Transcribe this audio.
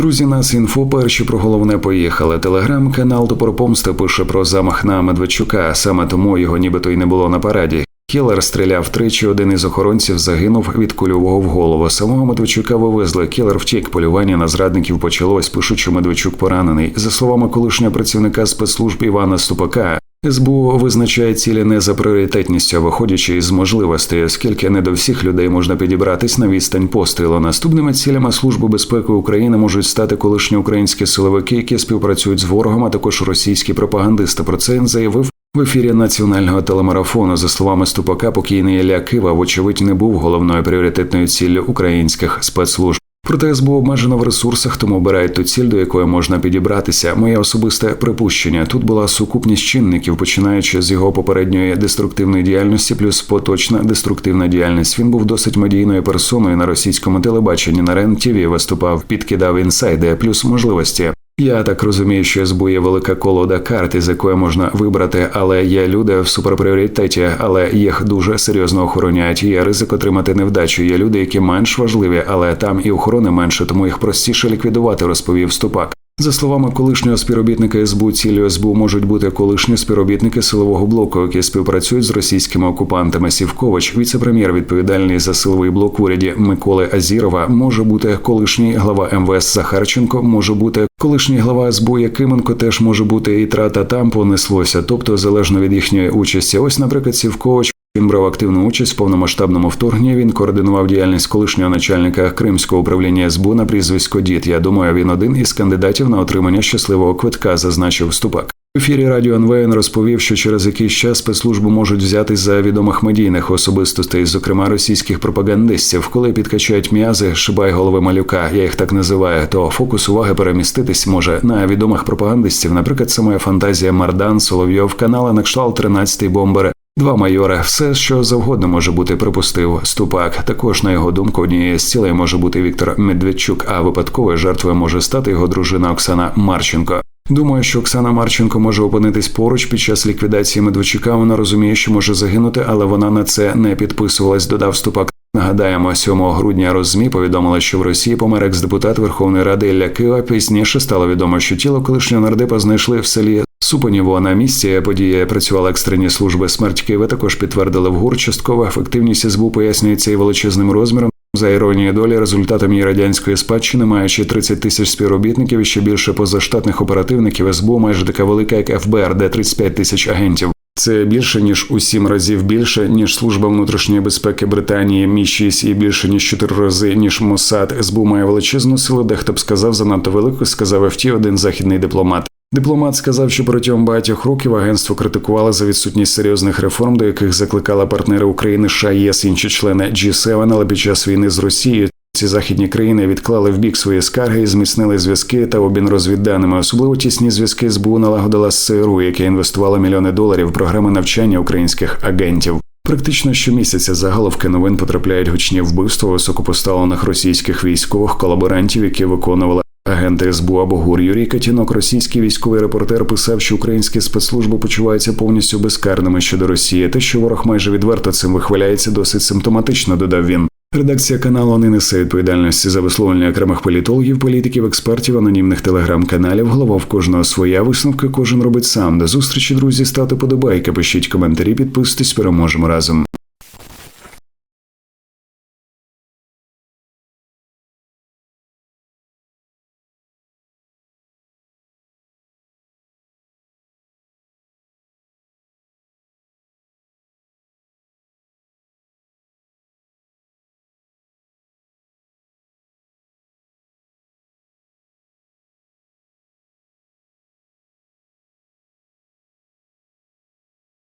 Друзі, нас інфо перші про головне поїхали. Телеграм-канал Топорпомста пише про замах на Медведчука. Саме тому його нібито й не було на параді. Кілер стріляв тричі. Один із охоронців загинув від кульового в голову. Самого Медведчука вивезли. Кілер втік. Полювання на зрадників почалось. Пишуть, що Медведчук поранений. За словами колишнього працівника спецслужб Івана Ступака. СБУ визначає цілі не за пріоритетністю, а виходячи із можливостей, оскільки не до всіх людей можна підібратись на відстань пострілу. Наступними цілями Служби безпеки України можуть стати колишні українські силовики, які співпрацюють з ворогом, а також російські пропагандисти. Про це заявив. В ефірі національного телемарафону, за словами Ступака, покійний Ілля Кива, вочевидь, не був головною пріоритетною ціллю українських спецслужб. Проте СБУ обмежено в ресурсах, тому обирають ту ціль, до якої можна підібратися. Моє особисте припущення тут була сукупність чинників, починаючи з його попередньої деструктивної діяльності, плюс поточна деструктивна діяльність. Він був досить медійною персоною на російському телебаченні. На РЕН-ТІВІ виступав, підкидав інсайди, плюс можливості. Я так розумію, що СБУ є велика колода карт, із якої можна вибрати, але є люди в суперпріоритеті, але їх дуже серйозно охороняють. Є ризик отримати невдачу. Є люди, які менш важливі, але там і охорони менше, тому їх простіше ліквідувати, розповів Ступак. За словами колишнього співробітника СБУ, цілею СБУ можуть бути колишні співробітники силового блоку, які співпрацюють з російськими окупантами. Сівкович, віце-прем'єр, відповідальний за силовий блок в уряді Миколи Азірова, може бути колишній глава МВС Захарченко, може бути колишній глава СБУ Якименко, теж може бути і трата там понеслося, тобто залежно від їхньої участі. Ось, наприклад, Сівкович. Він брав активну участь в повномасштабному вторгненні. Він координував діяльність колишнього начальника Кримського управління СБУ на прізвисько Дід. Я думаю, він один із кандидатів на отримання щасливого квитка, зазначив Ступак. В ефірі радіо НВН розповів, що через якийсь час спецслужби можуть взяти за відомих медійних особистостей, зокрема російських пропагандистів, коли підкачають м'язи, шибай голови малюка. Я їх так називаю. То фокус уваги переміститись може на відомих пропагандистів. Наприклад, моя фантазія Мардан, Соловйов, канала на кшталт 13-й бомбер. Два майори, все, що завгодно може бути, припустив Ступак. Також на його думку, однією з цілей може бути Віктор Медведчук, а випадковою жертвою може стати його дружина Оксана Марченко. Думаю, що Оксана Марченко може опинитись поруч під час ліквідації Медведчука. Вона розуміє, що може загинути, але вона на це не підписувалась. Додав Ступак. Нагадаємо, 7 грудня Розмі повідомила, що в Росії помер екс-депутат Верховної Ради Ілля Кива. Пізніше стало відомо, що тіло колишнього нардепа знайшли в селі Супоніво на місці події працювали екстрені служби смерть Києва. Також підтвердили в ГУР. Часткова ефективність СБУ пояснюється і величезним розміром. За іронією долі, результатом її радянської спадщини, маючи 30 тисяч співробітників і ще більше позаштатних оперативників, СБУ майже така велика, як ФБР, де 35 тисяч агентів. Це більше ніж у сім разів більше ніж служба внутрішньої безпеки Британії Мі 6 і більше ніж чотири рази ніж Моссад. СБУ має величезну силу. Дехто б сказав занадто велику. Сказав ФТ один західний дипломат. Дипломат сказав, що протягом багатьох років агентство критикувало за відсутність серйозних реформ, до яких закликали партнери України, США, ЄС, інші члени G7, але під час війни з Росією ці західні країни відклали в бік свої скарги і зміцнили зв'язки та обмін розвідданими. Особливо тісні зв'язки СБУ налагодила з яке інвестувало мільйони доларів в програми навчання українських агентів. Практично щомісяця заголовки новин потрапляють гучні вбивства високопоставлених російських військових колаборантів, які виконували агенти СБУ або. Юрій Катінок, російський військовий репортер, писав, що українські спецслужби почуваються повністю безкарними щодо Росії. Те, що ворог майже відверто цим вихваляється, досить симптоматично. Додав він. Редакція каналу не несе відповідальності за висловлення окремих політологів, політиків, експертів, анонімних телеграм-каналів. Голова в кожного своя висновка кожен робить сам. До зустрічі, друзі, ставте подобайки, пишіть коментарі, підписуйтесь, переможемо разом.